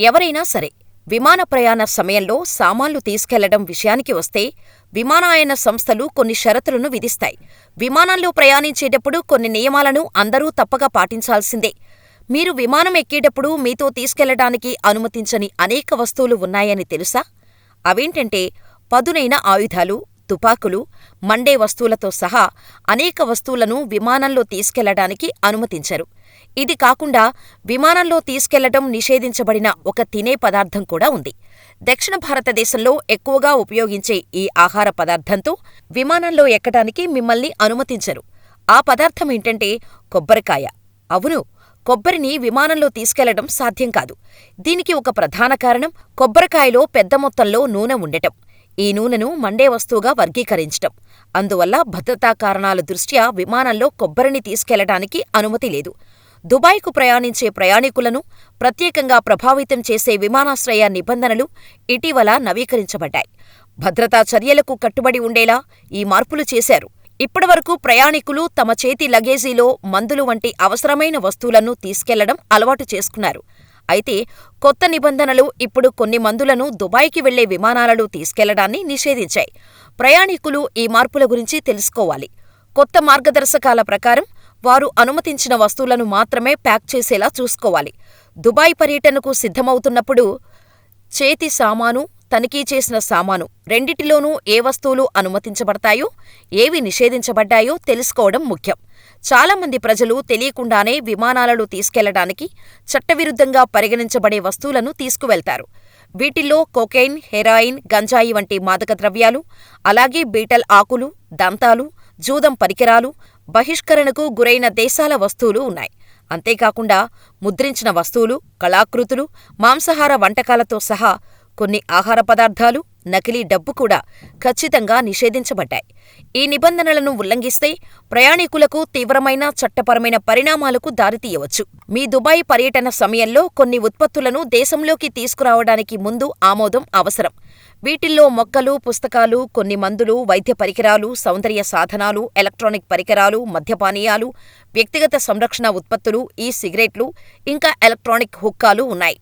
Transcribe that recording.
ఎవరైనా సరే విమాన ప్రయాణ సమయంలో సామాన్లు తీసుకెళ్ళడం విషయానికి వస్తే విమానయాన సంస్థలు కొన్ని షరతులను విధిస్తాయి. విమానంలో ప్రయాణించేటప్పుడు కొన్ని నియమాలను అందరూ తప్పక పాటించాల్సిందే. మీరు విమానం ఎక్కేటప్పుడు మీతో తీసుకెళ్ళడానికి అనుమతించని అనేక వస్తువులు ఉన్నాయని తెలుసా? అవేంటంటే పదునైన ఆయుధాలు, తుపాకులు, మండే వస్తువులతో సహా అనేక వస్తువులను విమానంలో తీసుకెళ్ళడానికి అనుమతించరు. ఇది కాకుండా విమానంలో తీసుకెళ్ళటం నిషేధించబడిన ఒక తినే పదార్థం కూడా ఉంది. దక్షిణ భారతదేశంలో ఎక్కువగా ఉపయోగించే ఈ ఆహార పదార్థంతో విమానంలో ఎక్కటానికి మిమ్మల్ని అనుమతించరు. ఆ పదార్థమేంటంటే కొబ్బరికాయ. అవును, కొబ్బరిని విమానంలో తీసుకెళ్ళడం సాధ్యం కాదు. దీనికి ఒక ప్రధాన కారణం కొబ్బరికాయలో పెద్ద మొత్తంలో నూనె ఉండటం. ఈ నూనెను మండే వస్తువుగా వర్గీకరించటం. అందువల్ల భద్రతా కారణాల దృష్ట్యా విమానంలో కొబ్బరిని తీసుకెళ్ళటానికి అనుమతి లేదు. దుబాయ్కు ప్రయాణించే ప్రయాణికులను ప్రత్యేకంగా ప్రభావితం చేసే విమానాశ్రయ నిబంధనలు ఇటీవల నవీకరించబడ్డాయి. భద్రతా చర్యలకు కట్టుబడి ఉండేలా ఈ మార్పులు చేశారు. ఇప్పటివరకు ప్రయాణికులు తమ చేతి లగేజీలో మందులు వంటి అవసరమైన వస్తువులను తీసుకెళ్ళడం అలవాటు చేసుకున్నారు. అయితే కొత్త నిబంధనలు ఇప్పుడు కొన్ని మందులను దుబాయ్కి వెళ్ళే విమానాలలో తీసుకెళ్ళడాన్ని నిషేధించాయి. ప్రయాణికులు ఈ మార్పుల గురించి తెలుసుకోవాలి. కొత్త మార్గదర్శకాల ప్రకారం వారు అనుమతించిన వస్తువులను మాత్రమే ప్యాక్ చేసేలా చూసుకోవాలి. దుబాయ్ పర్యటనకు సిద్ధమవుతున్నప్పుడు చేతి సామాను, తనిఖీ చేసిన సామాను రెండిటిలోనూ ఏ వస్తువులు అనుమతించబడతాయో, ఏవి నిషేధించబడ్డాయో తెలుసుకోవడం ముఖ్యం. చాలామంది ప్రజలు తెలియకుండానే విమానాలలో తీసుకెళ్ళడానికి చట్టవిరుద్ధంగా పరిగణించబడే వస్తువులను తీసుకువెళ్తారు. వీటిల్లో కొకైన్, హెరాయిన్, గంజాయి వంటి మాదక ద్రవ్యాలు, అలాగే బీటల్ ఆకులు, దంతాలు, జూదం పరికరాలు, బహిష్కరణకు గురైన దేశాల వస్తువులు ఉన్నాయి. అంతేకాకుండా ముద్రించిన వస్తువులు, కళాకృతులు, మాంసాహార వంటకాలతో సహా కొన్ని ఆహార పదార్థాలు, నకిలీ డబ్బు కూడా ఖచ్చితంగా నిషేధించబడ్డాయి. ఈ నిబంధనలను ఉల్లంఘిస్తే ప్రయాణికులకు తీవ్రమైన చట్టపరమైన పరిణామాలకు దారితీయవచ్చు. మీ దుబాయ్ పర్యటన సమయంలో కొన్ని ఉత్పత్తులను దేశంలోకి తీసుకురావడానికి ముందు ఆమోదం అవసరం. వీటిల్లో మొక్కలు, పుస్తకాలు, కొన్ని మందులు, వైద్య పరికరాలు, సౌందర్య సాధనాలు, ఎలక్ట్రానిక్ పరికరాలు, మద్యపానీయాలు, వ్యక్తిగత సంరక్షణ ఉత్పత్తులు, ఈ సిగరెట్లు, ఇంకా ఎలక్ట్రానిక్ హుక్కాలు ఉన్నాయి.